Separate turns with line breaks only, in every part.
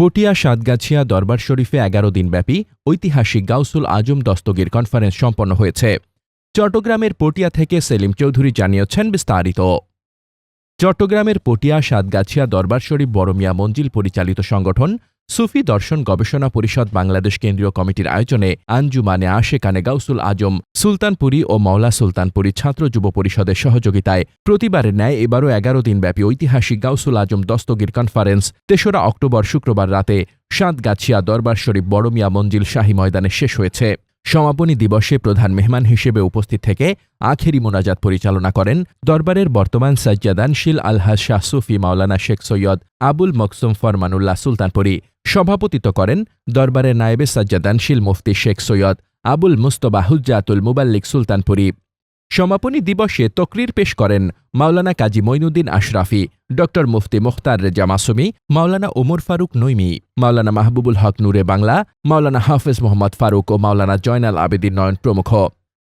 পটিয়া, সাতগাছিয়া, দরবার শরীফে এগারো দিনব্যাপী ঐতিহাসিক গাউসুল আজম দস্তগীর কনফারেন্স সম্পন্ন হয়েছে। চট্টগ্রামের পটিয়া থেকে সেলিম চৌধুরী জানিয়েছেন বিস্তারিত। চট্টগ্রামের পটিয়া, সাতগাছিয়া, দরবার শরীফ বড়মিয়া মঞ্জিল পরিচালিত সংগঠন সুফি দর্শন গবেষণা পরিষদ বাংলাদেশ কেন্দ্রীয় কমিটির আয়োজনে আঞ্জুমানে আশেকানে গাউসুল আজম, সুলতানপুরী ও মওলা সুলতানপুরী ছাত্র যুব পরিষদের সহযোগিতায় প্রতিবারের ন্যায় এবারও এগারো দিনব্যাপী ঐতিহাসিক গাউসুল আজম দস্তগীর কনফারেন্স তেসরা অক্টোবর শুক্রবার রাতে সাতগাছিয়া দরবার শরীফ বড়মিয়া মঞ্জিল শাহী ময়দানে শেষ হয়েছে। সমাপনী দিবসে প্রধান মেহমান হিসেবে উপস্থিত থেকে আখেরি মোনাজাত পরিচালনা করেন দরবারের বর্তমান সাজ্জাদানশীল আলহাজ শাহ সুফি মাওলানা শেখ সৈয়দ আবুল মকসুম ফরমানুল্লাহ সুলতানপুরী। সভাপতিত্ব করেন দরবারের নায়েবে সাজ্জাদানশীল মুফতি শেখ সৈয়দ আবুল মুস্তবাহুজ্জাতুল মুবাল্লিক সুলতানপুরী। সমাপনী দিবসে তকরির পেশ করেন মাওলানা কাজী মঈনুদ্দিন আশরাফি ড মুফতি মুখতার রেজা মাসুমি, মাওলানা ওমর ফারুক নৈমি, মাওলানা মাহবুবুল হক নূরে বাংলা, মাওলানা হাফেজ মোহাম্মদ ফারুক ও মাওলানা জয়নাল আবেদিন নয়ন প্রমুখ।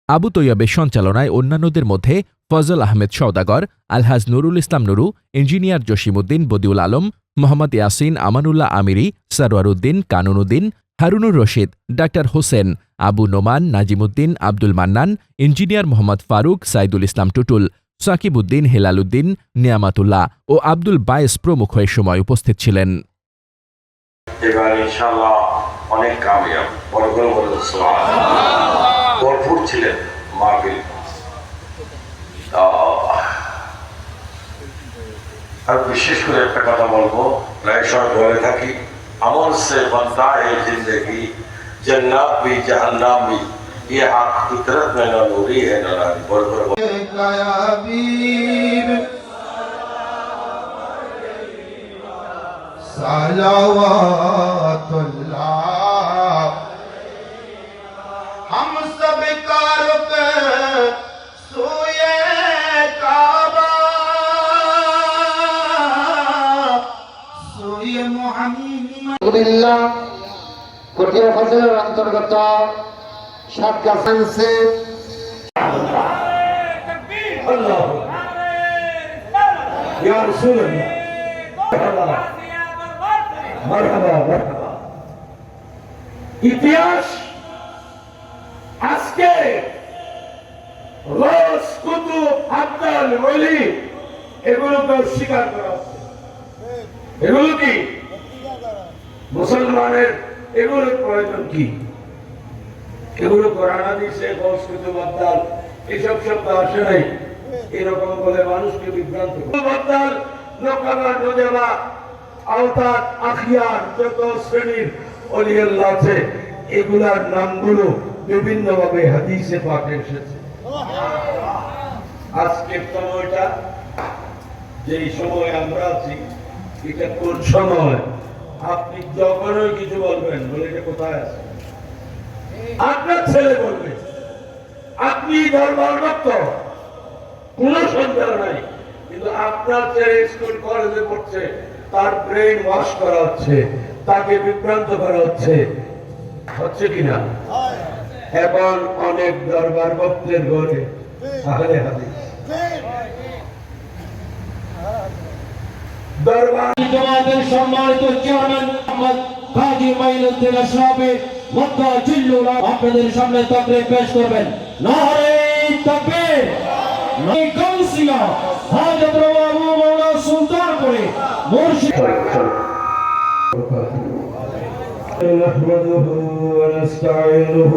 আবু তৈয়বের সঞ্চালনায় অন্যান্যদের মধ্যে ফজল আহমেদ সৌদাগর আলহাজ নুরুল ইসলাম নুরু, ইঞ্জিনিয়ার জসিমউদ্দিন বদিউল আলম, মোহাম্মদ ইয়াসিন আমানুল্লাহ আমিরি সরওয়ার উদ্দিন কানুনউদ্দিন হারুনুর রশিদ, ডাক্তার হোসেন আবু নোমান, নাজিমুদ্দিন, আব্দুল মান্নান, ইঞ্জিনিয়ার মোহাম্মদ ফারুক, সাইদুল ইসলাম টুটুল, সাকিবউদ্দিন হেলালুদ্দিন নিয়ামাতুল্লাহ ও আব্দুল বায়েস প্রমুখ এ সময় উপস্থিত ছিলেন।
আর বিশেষ করে একটা কথা বলব, প্রায় সময় বলে থাকি। अमल से बनता है ज़िंदगी, जन्नत भी जहन्नम भी। ये हक फितरत में ना नूरी है ना नारी।
बोल
सलावात কুমিল্লা ফসলের অন্তর্গত সাতকা
সায়েন্সে ইতিহাস আজকে রস কুতু আব্দাল অলি এগুলোকে স্বীকার করা এগুলো কি? মুসলমানের এগুলোর প্রয়োজন কি? এগুলো কোরআন, হাদিসে গস কুতুব আব্দাল এসব শব্দ আসে নাই। এরকম বলে মানুষকে বিভ্রান্ত করে। আব্দাল নোকাবা নোজাবা আওতাদ আখিয়ার, যত শ্রেণির অলিয়াল্লাহ আছে, এগুলার নামগুলো বিভিন্ন ভাবে হাদিসে পাঠে এসেছে। আজকের সময়টা, যেই সময় আমরা আছি, এটা কোন সময়? আপনি যখনই কিছু বলবেন, বলে এটা কোথায় আছে? আপনার ছেলে বলবে, আপনি ধর্মার ভক্ত সন্দেহ নাই, কিন্তু আপনার ছেলে স্কুল, কলেজে পড়ছে, তার ব্রেন ওয়াশ করা হচ্ছে, তাকে বিভ্রান্ত করা হচ্ছে হচ্ছে কিনা? এখন অনেক দরবার ভক্তের ঘরে আহলে হাদিস। দরবার
জামাতের সম্মানিত চেয়ারম্যান মোহাম্মদ কাজী মাইনুদ্দিন আশরাফি মক্কা জিল্লুল আপনাদের সামনে তকরির পেশ করবেন নারে তাকবীর নারে গাউসিয়া হাজরত আবু মাওলা সুলতানপুরি মুর্শিদ
نحمده ونستعينه